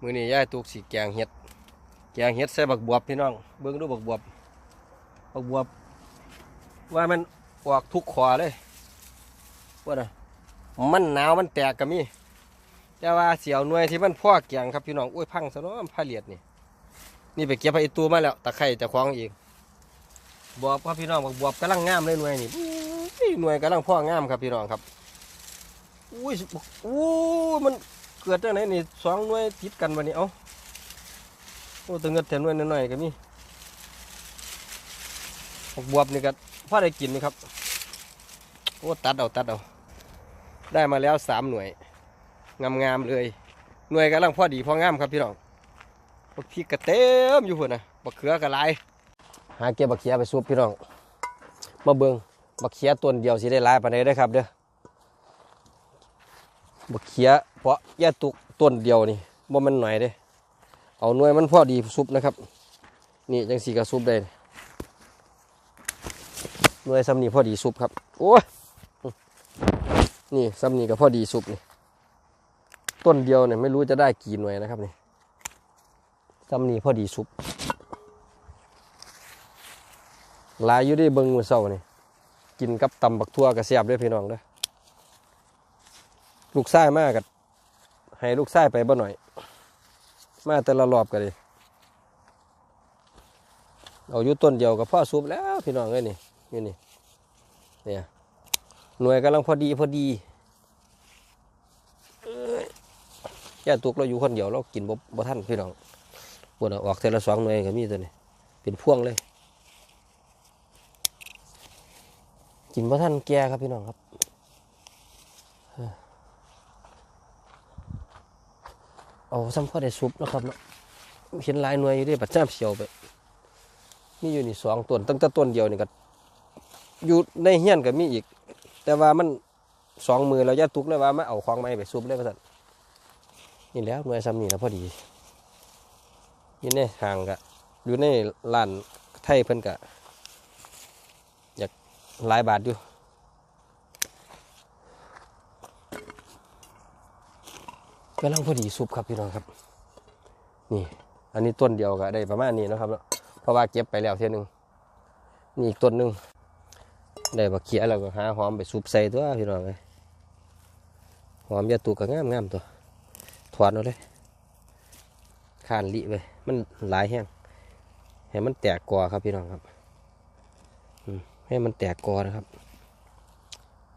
มือนี้ย่ายตุกสีแกงเห็ด แกงเห็ดใส่บักบวบพี่น้อง เบิ่งดูบักบวบ บักบวบ ว่ามันออกทุกขอเลยว่านะมันหนาวมันแตกก็มีแต่ว่าเสียวหน่วยที่มันพ่อแกงครับพี่น้องอุ้ยพังซะเนาะผ้าเหลียดนี่ นี่ไปเก็บไปตัวมาแล้วตะไคร่ตะควางเองบวบครับพี่น้องบักบวบกำลังงามเลยหน่วยนี่หน่วยกำลังพ่องามครับพี่น้องครับ อุ้ยอู้มัน เกิดจังไหนนี่สองหน่วยติดกันวันนี้เอ้าโอ้ตึงเงินแถมหน่วยน้อยๆก็มีบักบวบนี่ก็พอได้กินไหมครับโอ้ตัดเอาตัดเอาได้มาแล้วสามหน่วยงามๆเลยหน่วยกำลังพอดีพองามครับพี่น้องบักพริกกระเต็มอยู่พุ่นนะบักเขือกระลายหาเก็บบักเขียไปซุปพี่น้องมาเบิงบักเขียต้นเดียวสิได้ลายปานใดเด้ครับเด้อบักเขีย เพราะแย่ตุกต้นเดียวนี่บ่มันหน่อยเด้ เอาหน่วยมันพอดีซุปนะครับ นี่จังสีกระซุปได้หน่วยซ้ำนี่พอดีซุปครับโอ้ยนี่ซ้ำนี่ก็พอดีซุปนี่ต้นเดียวเนี่ยไม่รู้จะได้กี่หน่วยนะครับนี่ซ้ำนี่พอดีซุปหลายอยู่ได้เบิ้งมือเศร้านี่กินกับตำบักทั่วกระเสียบด้วยพี่น้องเด้อลูกไส้มากกับ ให้ลูกไส้ไปบ่หน่อย มาแต่ละรอบกันเลยเอาอยู่ต้นเดียวกับพ่อซุปแล้วพี่น้องเอ้ยนี่นี่นี่เนี่ยหน่วยกำลังพอดีพอดีเอ้ยย่าตุกเราอยู่คนเดียวเรากินบ่บ่ทันพี่น้องปวดออกเทละสองหน่วยก็มีตัวนี้เป็นพ่วงเลย กินบ่ทันแก่ครับพี่น้องครับ เอาซ้ำพอได้ซุปนะครับเนาะเห็นลายหน่วยอยู่เด้ปัจจ้ามเสียวไปนี่อยู่นี่สองต้นตั้งแต่ต้นเดียวนี่ก็อยู่ในเฮี้ยนก็มีอีก แต่ว่ามันสองมือเราจะตุกเลยว่ามาเอาของไม้ไปซุปเลยว่าสั่นนี่แล้วหน่วยซ้ำนี่แล้วพอดีอยู่ในห่างกะอยู่ในร้านไทยเพิ่นกะอยากหลายบาทอยู่ กำลังพอดีซุปครับพี่น้องครับ นี่ อันนี้ต้นเดียวก็ได้ประมาณนี้นะครับเนาะเพราะว่าเก็บไปแล้วเท่ยนึงนี่อีกต้นหนึงได้บักเขียแล้วก็หาหอมไปซุปใส่ตัวพี่น้องเลยหอมยาตูก็งามงามๆตัวถอดเอาเลยขานลิไปมันหลายแห้งให้มันแตกกอครับพี่น้องครับให้มันแตกกอนะครับ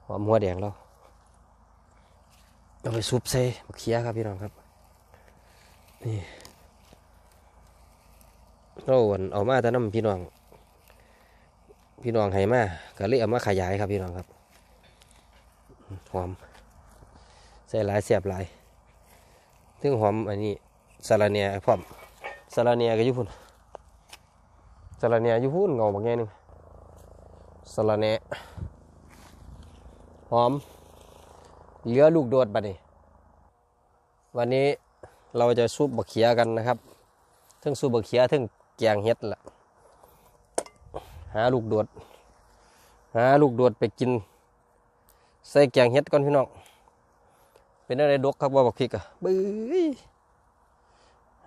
หอมหัวแดงเรา เอาไปซุปใส่เขียครับพี่น้องครับ นี่เราอั่นเอามาแต่น้ำพี่น้อง พี่น้องให้มาก็เลยเอามาขยายครับพี่น้องครับหอมใส่หลายเสียบหลายถึงหอมอันนี้สาระเนียพร้อมสาระเนียก็ยู่พุ่นสาระเนียยุพุ่นเงาบางแง่หนึงสาระเนียหอม เหลือลูกโดดบัดนี้วันนี้เราจะซุปบักเขียกันนะครับทั้งซุปบักเขียทั้งแกงเห็ดล่ะหาลูกโดด หาลูกโดดไปกิน ใส่แกงเห็ดก่อนพี่น้องเป็นอะไรดกครับว่าบักพริกอะบื้อ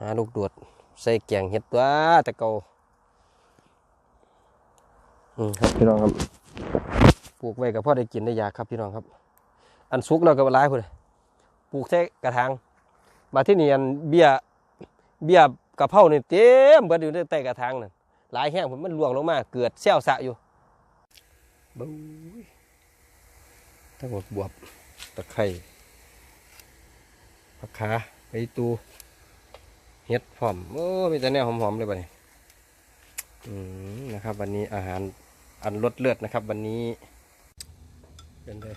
หาลูกโดด ใส่แกงเห็ดตัวแต่เก่าอืมครับพี่น้องครับ ปลูกไว้กับพ่อได้กินได้ยากครับพี่น้องครับ อันสุกแล้วก็ร้ายพุ่นปลูกใส่กระถางมาที่นี่อันเบี้ยเบี้ยกระเพรานี่เต็มเบิดอยู่ในใต้กระถางนั่นหลายแห้งผมมันล่วงลงมา เกิดแซวสะอยู่บู๊ยทั้งหมดบวบตะไคร้ผักขาไปตูเห็ดหอมโอ้มีแต่แนวหอมๆเลยบัดนี้อืมนะครับ วันนี้อาหารอันรสเลือดนะครับ วันนี้เป็นไง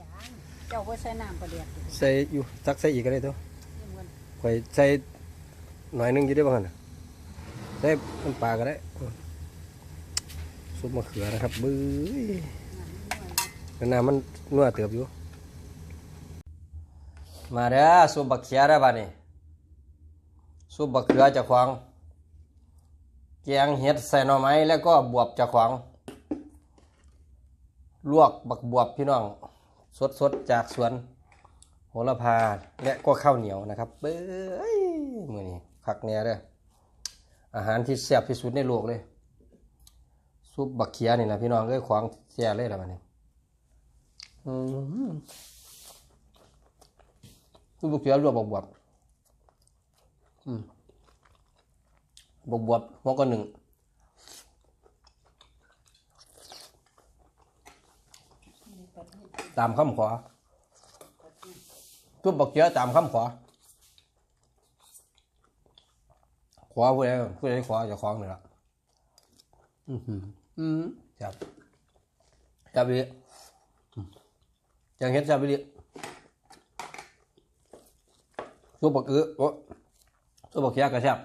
จาง เจ้าก็ใส่น้ำประเดียดอยู่ใส่อยู่ซักใส่อีกก็ได้ตัวนี่มันข่อยใส่หน่อยหนึงอยู่ได้บ้างนะใส่น้ำปลาก็ได้ซุปมะเขือนะครับบื้อน้ำมันนัวเติบอยู่ มาเด้อซุปบักเขือได้อบ้านี่ซุปบักเขือเจะขวางแกงเห็ดใส่หน่อไม้แล้วก็บวบเจะขวางลวกบักบวบพี่น้อง สดๆจากสวนโหระพาและก็ข้าวเหนียวนะครับเบ้ยมือนี้คักแน่เด้ออาหารที่แซ่บที่สุดในโลกเลย ซุปบักเขียนี่นะพี่น้องเอ้ยของแซ่เลยละมันนี้อืมซุปบักเขียรวบบวบบวบอืมบวบบวบหัวก็หนึ่ง ตามคำขอทุบบักเขียตามคำขอ ขอผู้ใดผู้ใดขอเจะคล้าของนี่ละอือหืออืมจับจับไปดิอืมจังเห็ดจับไปดิทุบบักเอือโอ้ทุบบักเขียกระชับ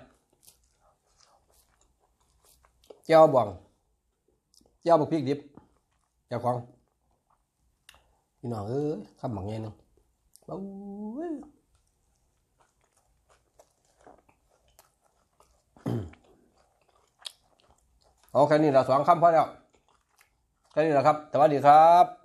เจ้าบ่องเจ้าบักพริกดิบเจ้าของ พี่น้องเอ้ยคำบังเงี้ยนึงโอ้ยเอาแค่นี้ละสองคำพอแล้วแค่นี้แหละครับ สวัสดีครับ